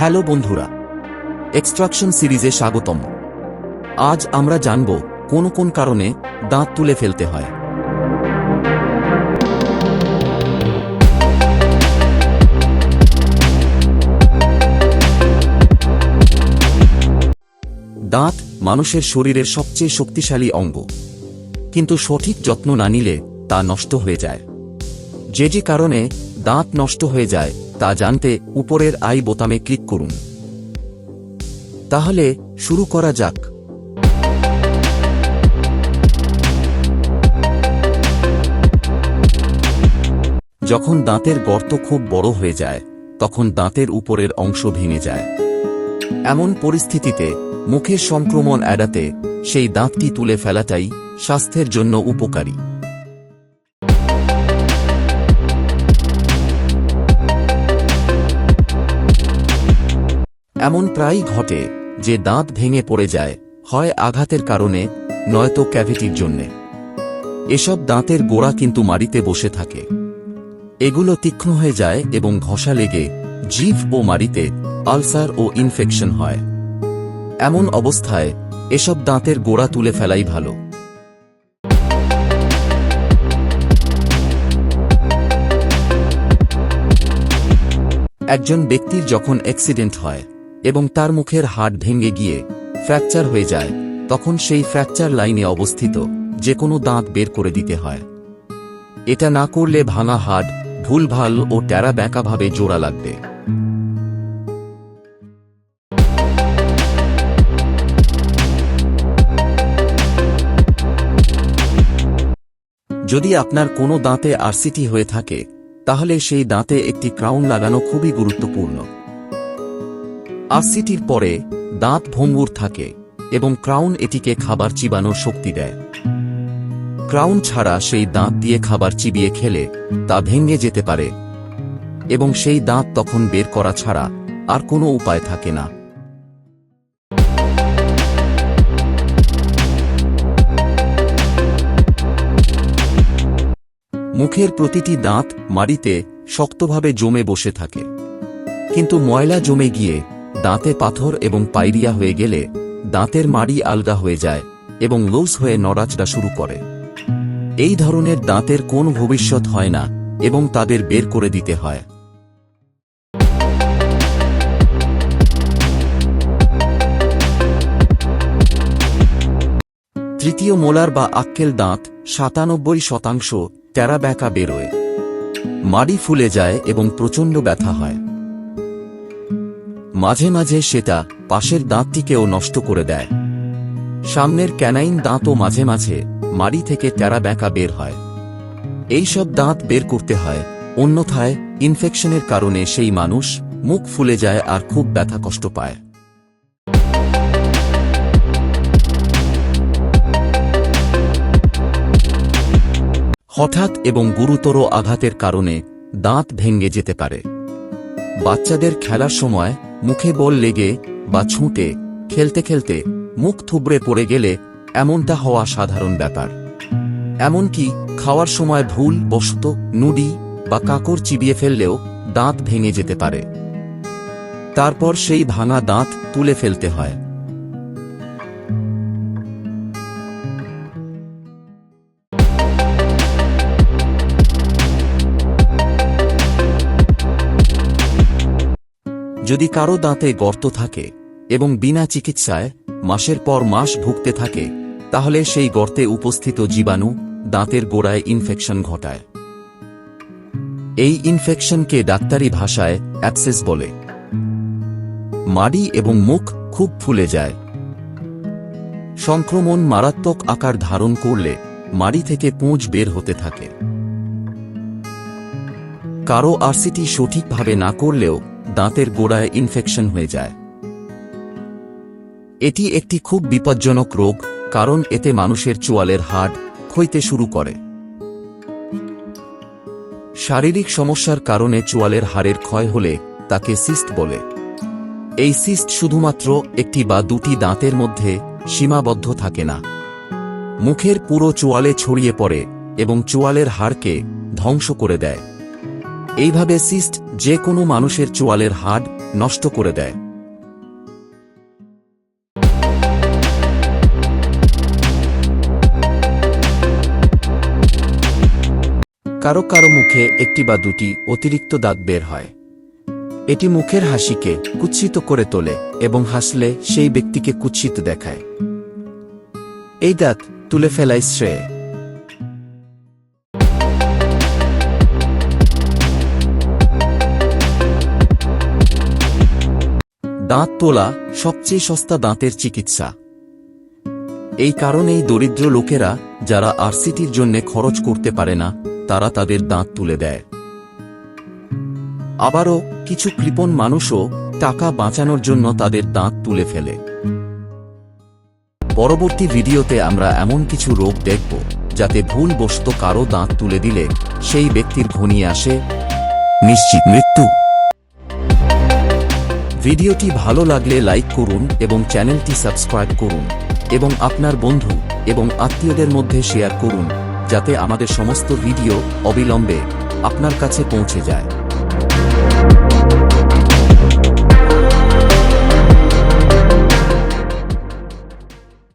Hello বন্ধুরা extraction সিরিজে স্বাগতম। আজ আমরা জানব কোন কোন কারণে দাঁত তুলে ফেলতে হয়। দাঁত মানুষের শরীরের সবচেয়ে শক্তিশালী অঙ্গ। কিন্তু সঠিক যত্ন না নিলে তা নষ্ট হয়ে যায়। যে যে কারণে দাঁত নষ্ট হয়ে যায় তা জানতে উপরের আই বোতামে ক্লিক করুন। তাহলে শুরু করা যাক। যখন দাঁতের গর্ত খুব বড় হয়ে যায়, তখন দাঁতের উপরের অংশ ভেঙে যায়। এমন পরিস্থিতিতে মুখের সংক্রমণ এড়াতে সেই দাঁতটি তুলে ফেলাটাই স্বাস্থ্যের জন্য উপকারী। এমন প্রায়ই ঘটে যে দাঁত ভেঙে পড়ে যায়, হয় আঘাতের কারণে, নয়তো ক্যাভিটির জন্যে। এসব দাঁতের গোড়া কিন্তু মাড়িতে বসে থাকে। এগুলো তীক্ষ্ণ হয়ে যায় এবং ঘষা লেগে জিভ ও মাড়িতে আলসার ও ইনফেকশন হয়। এমন অবস্থায় এসব দাঁতের গোড়া তুলে ফেলাই ভালো। একজন ব্যক্তির যখন অ্যাক্সিডেন্ট হয় এবং তার মুখের হাড় ভেঙে গিয়ে ফ্র্যাকচার হয়ে যায়, তখন সেই ফ্র্যাকচার লাইনে অবস্থিত যে কোনো দাঁত বের করে দিতে হয়। এটা না করলে ভাঙা হাড়, ভুলভাল ও ট্যারা ব্যাঁকাভাবে জোড়া লাগবে। যদি আপনার কোনো দাঁতে আরসিটি হয়ে থাকে, তাহলে সেই দাঁতে একটি ক্রাউন লাগানো খুবই গুরুত্বপূর্ণ। আরসিটির পরে দাঁত ভঙ্গুর থাকে এবং ক্রাউন এটিকে খাবার চিবানোর শক্তি দেয়। ক্রাউন ছাড়া সেই দাঁত দিয়ে খাবার চিবিয়ে খেলে তা ভেঙে যেতে পারে এবং সেই দাঁত তখন বের করা ছাড়া আর কোনো উপায় থাকে না। মুখের প্রতিটি দাঁত মাড়িতে শক্তভাবে জমে বসে থাকে। কিন্তু ময়লা জমে গিয়ে দাঁতে পাথর এবং পাইরিয়া হয়ে গেলে দাঁতের মাড়ি আলগা হয়ে যায় এবং লুজ হয়ে নড়াচড়া শুরু করে। এই ধরনের দাঁতের কোন ভবিষ্যৎ হয় না এবং তাদের বের করে দিতে হয়। তৃতীয় মোলার বা আক্কেল দাঁত সাতানব্বই শতাংশ ট্যারা বেরোয়। মাড়ি ফুলে যায় এবং প্রচণ্ড ব্যথা হয়। মাঝে মাঝে সেটা পাশের দাঁতটিকেও নষ্ট করে দেয়। সামনের ক্যানাইন দাঁতও মাঝে মাঝে মাড়ি থেকে ট্যারা ব্যাকা বের হয়। এই সব দাঁত বের করতে হয়, অন্যথায় ইনফেকশনের কারণে সেই মানুষ মুখ ফুলে যায় আর খুব ব্যথা কষ্ট পায়। হঠাৎ এবং গুরুতর আঘাতের কারণে দাঁত ভেঙে যেতে পারে। বাচ্চাদের খেলার সময় মুখে বল লেগে বা ছুঁটে, খেলতে খেলতে মুখ থুবড়ে পড়ে গেলে এমনটা হওয়া সাধারণ ব্যাপার। এমনকি খাওয়ার সময় ভুল, বসত, নুডি বা কাকড় চিবিয়ে ফেললেও দাঁত ভেঙে যেতে পারে। তারপর সেই ভাঙা দাঁত তুলে ফেলতে হয়। যদি কারও দাঁতে গর্ত থাকে এবং বিনা চিকিৎসায় মাসের পর মাস ভুগতে থাকে, তাহলে সেই গর্তে উপস্থিত জীবাণু দাঁতের গোড়ায় ইনফেকশন ঘটায়। এই ইনফেকশনকে ডাক্তারি ভাষায় অ্যাপসেস বলে। মাড়ি এবং মুখ খুব ফুলে যায়। সংক্রমণ মারাত্মক আকার ধারণ করলে মাড়ি থেকে পুঁজ বের হতে থাকে। কারও আরসিটি সঠিকভাবে না করলেও দাঁতের গোড়ায় ইনফেকশন হয়ে যায়। এটি একটি খুব বিপজ্জনক রোগ, কারণ এতে মানুষের চোয়ালের হাড় ক্ষইতে শুরু করে। শারীরিক সমস্যার কারণে চোয়ালের হাড়ের ক্ষয় হলে তাকে সিস্ট বলে। এই সিস্ট শুধুমাত্র একটি বা দুটি দাঁতের মধ্যে সীমাবদ্ধ থাকে না। মুখের পুরো চোয়ালে ছড়িয়ে পড়ে এবং চোয়ালের হাড়কে ধ্বংস করে দেয়। এইভাবে সিস্ট যে কোনো মানুষের চোয়ালের হাড় নষ্ট করে দেয়। কারও কারও মুখে একটি বা দুটি অতিরিক্ত দাঁত বের হয়। এটি মুখের হাসিকে কুৎসিত করে তোলে এবং হাসলে সেই ব্যক্তিকে কুৎসিত দেখায়। এই দাঁত তুলে ফেলাই শ্রেয়। দাঁত তোলা সবচেয়ে সস্তা দাঁতের চিকিৎসা। এই কারণেই দরিদ্র লোকেরা যারা আরসিটির জন্য খরচ করতে পারে না, তারা তাদের দাঁত তুলে দেয়। আবারও কিছু কৃপণ মানুষও টাকা বাঁচানোর জন্য তাদের দাঁত তুলে ফেলে। পরবর্তী ভিডিওতে আমরা এমন কিছু রোগ দেখব, যাতে ভুলবশত কারও দাঁত তুলে দিলে সেই ব্যক্তির ঘনিয়ে আসে নিশ্চিত মৃত্যু। ভিডিওটি ভালো লাগলে লাইক করুন এবং চ্যানেলটি সাবস্ক্রাইব করুন এবং আপনার বন্ধু এবং আত্মীয়দের মধ্যে শেয়ার করুন, যাতে আমাদের সমস্ত ভিডিও অবিলম্বে আপনার কাছে পৌঁছে যায়।